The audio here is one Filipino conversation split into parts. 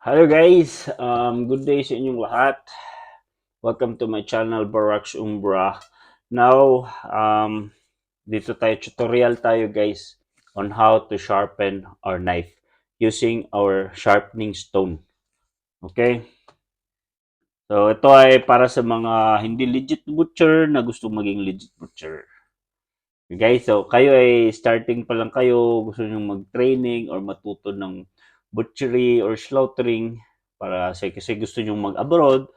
Hello guys, um, good day sa inyong lahat. Welcome to my channel Barax Umbra. Now, um, dito tayo tutorial tayo guys on how to sharpen our knife using our sharpening stone. Okay? So ito ay para sa mga hindi legit butcher na gusto maging legit butcher. Okay, so kayo ay starting pa lang kayo, gusto niyo mag-training or matuto ng butchery or slaughtering para sa kasi gusto niyo mag-abroad,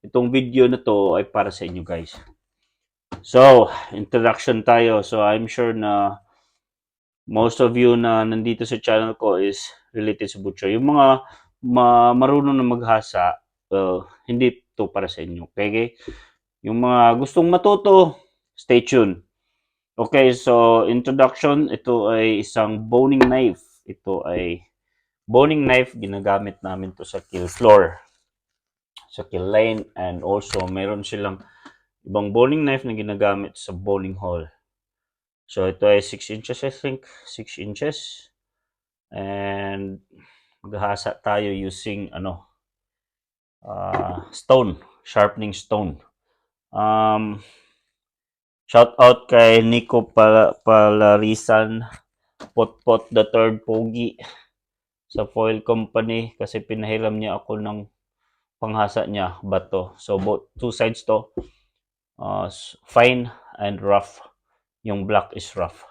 itong video na to ay para sa inyo guys. So, introduction tayo. So, I'm sure na most of you na nandito sa channel ko is related sa butcher. Yung mga ma marunong na maghasa, well, hindi to para sa inyo. Okay? okay? Yung mga gustong matuto, stay tuned. Okay, so introduction, ito ay isang boning knife. Ito ay boning knife, ginagamit namin to sa kill floor, sa kill lane, and also meron silang ibang boning knife na ginagamit sa bowling hall. So ito ay 6 inches, I think, 6 inches. And maghahasa tayo using ano, uh, stone, sharpening stone. Um, Shout out kay Nico Pal Palarisan, Potpot the Third Pogi sa foil company kasi pinahiram niya ako ng panghasa niya bato. So both two sides to uh, fine and rough. Yung black is rough.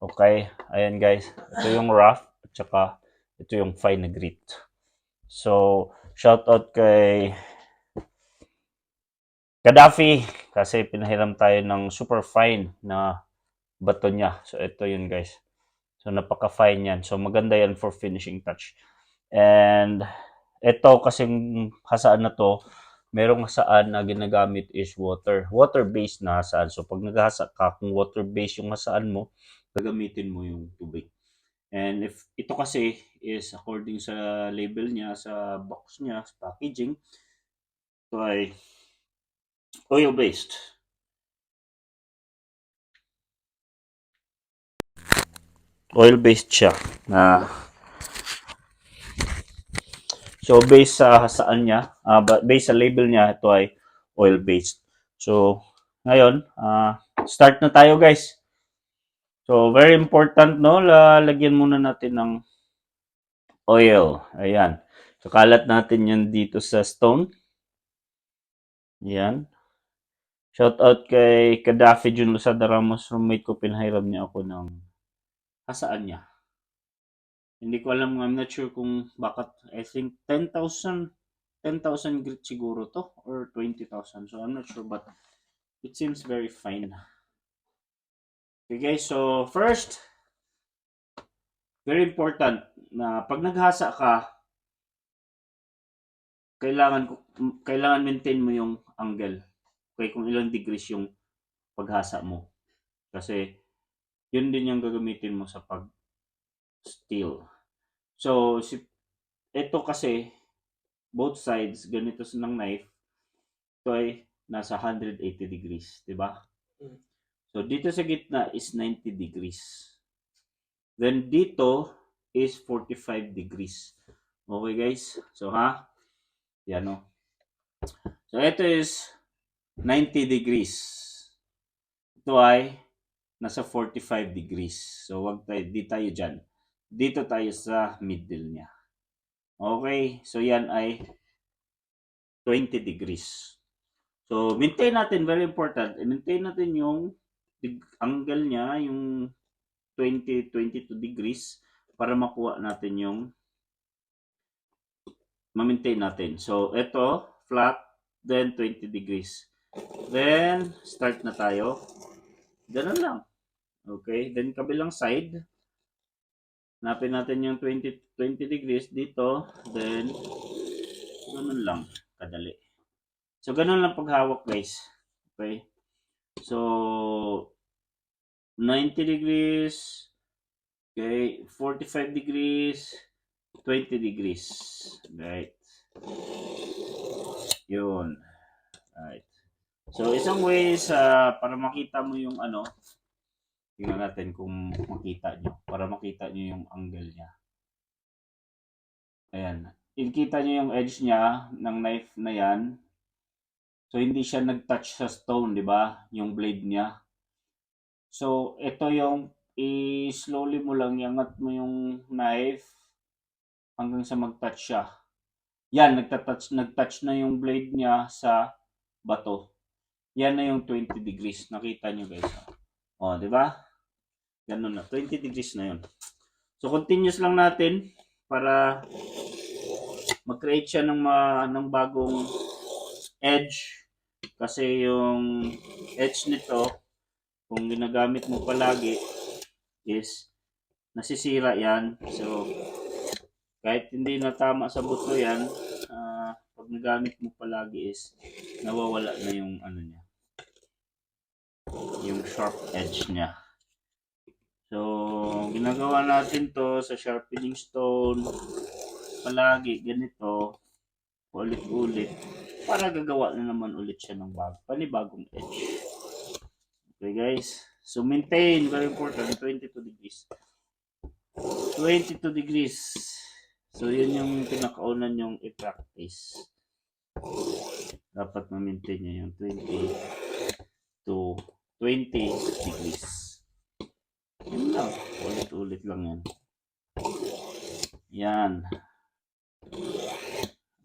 Okay, ayan guys. Ito yung rough at saka ito yung fine grit. So shout out kay Gaddafi kasi pinahiram tayo ng super fine na bato niya. So ito yun guys. So napaka-fine yan. So maganda yan for finishing touch. And ito kasing hasaan na to, merong hasaan na ginagamit is water. Water-based na hasaan. So pag naghasa ka, kung water-based yung hasaan mo, gagamitin mo yung tubig. And if ito kasi is according sa label niya, sa box niya, sa packaging, ito ay oil-based. Oil-based siya na So based sa saan niya, uh, based sa label niya, ito ay oil-based. So ngayon, uh, start na tayo guys. So very important no, lalagyan muna natin ng oil. Ayan. So kalat natin yan dito sa stone. Ayan. Shout out kay Gaddafi Jun Lozada Ramos, roommate ko, pinhiram niya ako ng hasaan niya. Hindi ko alam, I'm not sure kung bakit, I think 10,000, 10,000 grit siguro to, or 20,000. So I'm not sure, but it seems very fine. Okay guys, so first, very important na pag naghasa ka, kailangan kailangan maintain mo yung angle. Okay, kung ilang degrees yung paghasa mo. Kasi yun din yung gagamitin mo sa pag steel. So, si, ito kasi, both sides, ganito sa ng knife, ito ay nasa 180 degrees, di ba? So, dito sa gitna is 90 degrees. Then, dito is 45 degrees. Okay, guys? So, ha? Yan, no? So, ito is 90 degrees. Ito ay nasa 45 degrees. So, wag tayo, di tayo dyan. Dito tayo sa middle niya. Okay, so yan ay 20 degrees. So, maintain natin, very important, maintain natin yung angle niya, yung 20, 22 degrees para makuha natin yung ma-maintain natin. So, ito, flat, then 20 degrees. Then, start na tayo. Ganun lang. Okay, then kabilang side, Hanapin natin yung 20, 20 degrees dito. Then, ganun lang. Kadali. So, ganun lang paghawak guys. Okay. So, 90 degrees. Okay. 45 degrees. 20 degrees. Right. Yun. Right. So, isang way sa para makita mo yung ano, Tingnan natin kung makita nyo. Para makita nyo yung angle niya. Ayan. ikita nyo yung edge niya ng knife na yan. So, hindi siya nag-touch sa stone, di ba? Yung blade niya. So, ito yung i-slowly mo lang, iangat mo yung knife hanggang sa mag-touch siya. Yan, nagta-touch, nag-touch na yung blade niya sa bato. Yan na yung 20 degrees. Nakita nyo guys. O, di ba? Ganun na. 20 degrees na yun. So, continuous lang natin para mag-create siya ng, ma- ng bagong edge. Kasi yung edge nito, kung ginagamit mo palagi, is nasisira yan. So, kahit hindi na tama sa buto yan, ah, pag nagamit mo palagi is nawawala na yung ano niya. Yung sharp edge niya. So, ginagawa natin to sa sharpening stone palagi ganito ulit-ulit para gagawa na naman ulit siya ng bag, panibagong edge. Okay guys? So maintain, very important, 22 degrees. 22 degrees. So yun yung pinakaunan yung i-practice. Dapat ma-maintain nyo yung 20 to 20 degrees. Lang. Yan. Yan.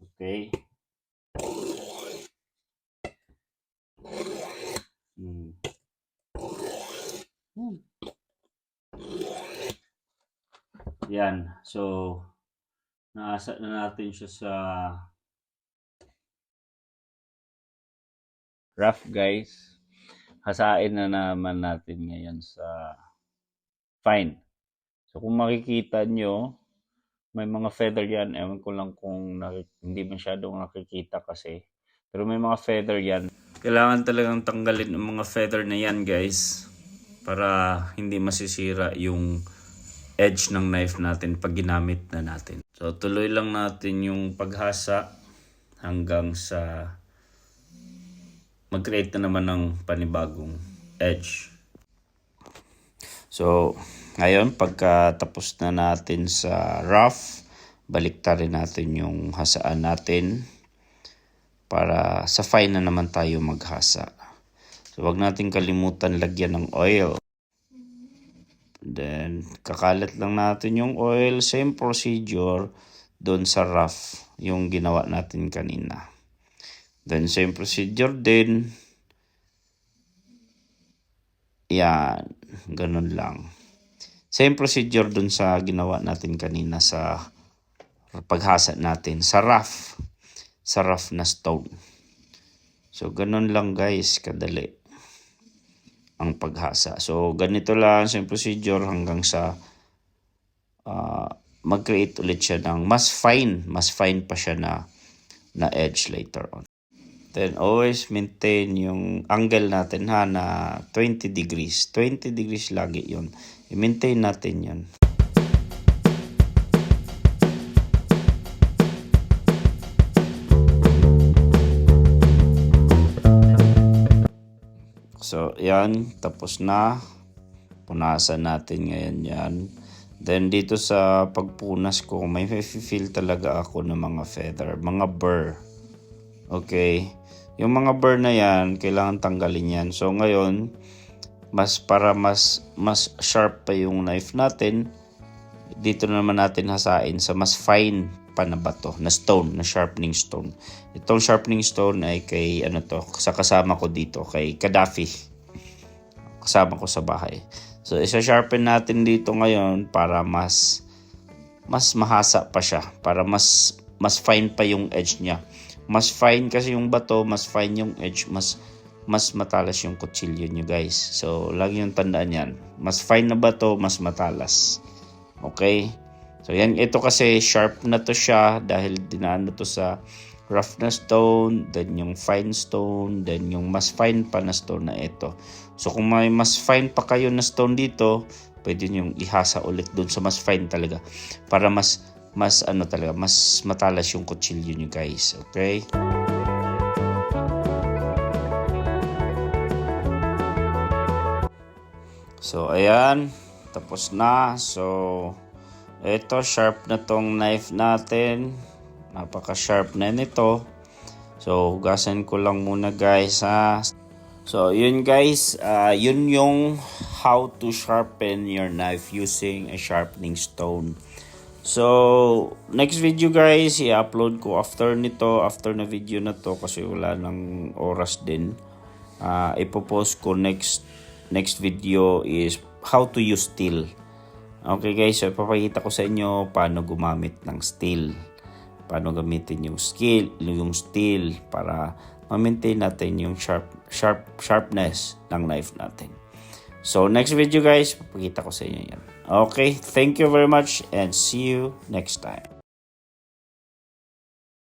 Okay. Hmm. Yan. Yan. So, naasa na natin siya sa rough guys. Hasain na naman natin ngayon sa fine. So, kung makikita nyo, may mga feather yan. Ewan ko lang kung hindi masyadong nakikita kasi. Pero may mga feather yan. Kailangan talagang tanggalin ang mga feather na yan guys. Para hindi masisira yung edge ng knife natin pag ginamit na natin. So tuloy lang natin yung paghasa hanggang sa mag-create na naman ng panibagong edge. So, ngayon, pagkatapos na natin sa rough, baliktarin natin yung hasaan natin para sa fine na naman tayo maghasa. So, wag natin kalimutan lagyan ng oil. Then, kakalat lang natin yung oil. Same procedure doon sa rough, yung ginawa natin kanina. Then, same procedure din. Yan, ganun lang. Same procedure dun sa ginawa natin kanina sa paghasa natin sa rough. Sa rough na stone. So, ganun lang guys, kadali ang paghasa. So, ganito lang sa procedure hanggang sa ah, mag-create ulit siya ng mas fine, mas fine pa siya na, na edge later on. Then always maintain yung angle natin ha na 20 degrees. 20 degrees lagi yun. I-maintain natin yun. So, yan. Tapos na. Punasan natin ngayon yan. Then, dito sa pagpunas ko, may feel talaga ako ng mga feather. Mga burr. Okay. Yung mga burr na yan, kailangan tanggalin yan. So, ngayon, mas para mas mas sharp pa yung knife natin, dito na naman natin hasain sa mas fine pa na bato, na stone, na sharpening stone. Itong sharpening stone ay kay ano to, sa kasama ko dito, kay Gaddafi. Kasama ko sa bahay. So, isa-sharpen natin dito ngayon para mas mas mahasa pa siya, para mas mas fine pa yung edge niya. Mas fine kasi yung bato, mas fine yung edge, mas mas matalas yung kutsilyo nyo guys. So, lagi yung tandaan yan. Mas fine na bato, mas matalas. Okay? So, yan. Ito kasi sharp na to siya dahil dinaan na to sa rough na stone, then yung fine stone, then yung mas fine pa na stone na ito. So, kung may mas fine pa kayo na stone dito, pwede nyo ihasa ulit dun sa mas fine talaga. Para mas, mas ano talaga, mas matalas yung kutsilyo nyo guys. Okay? So, ayan. Tapos na. So, ito, sharp na tong knife natin. Napaka-sharp na nito. So, hugasan ko lang muna guys ha. So, yun guys, ah, yun yung how to sharpen your knife using a sharpening stone. So, next video guys, i-upload ko after nito, after na video na to kasi wala nang oras din. Ah, ipopost ko next next video is how to use steel. Okay guys, so ipapakita ko sa inyo paano gumamit ng steel. Paano gamitin yung skill, yung steel para ma-maintain natin yung sharp sharp sharpness ng knife natin. So next video guys, papakita ko sa inyo yan. Okay, thank you very much and see you next time.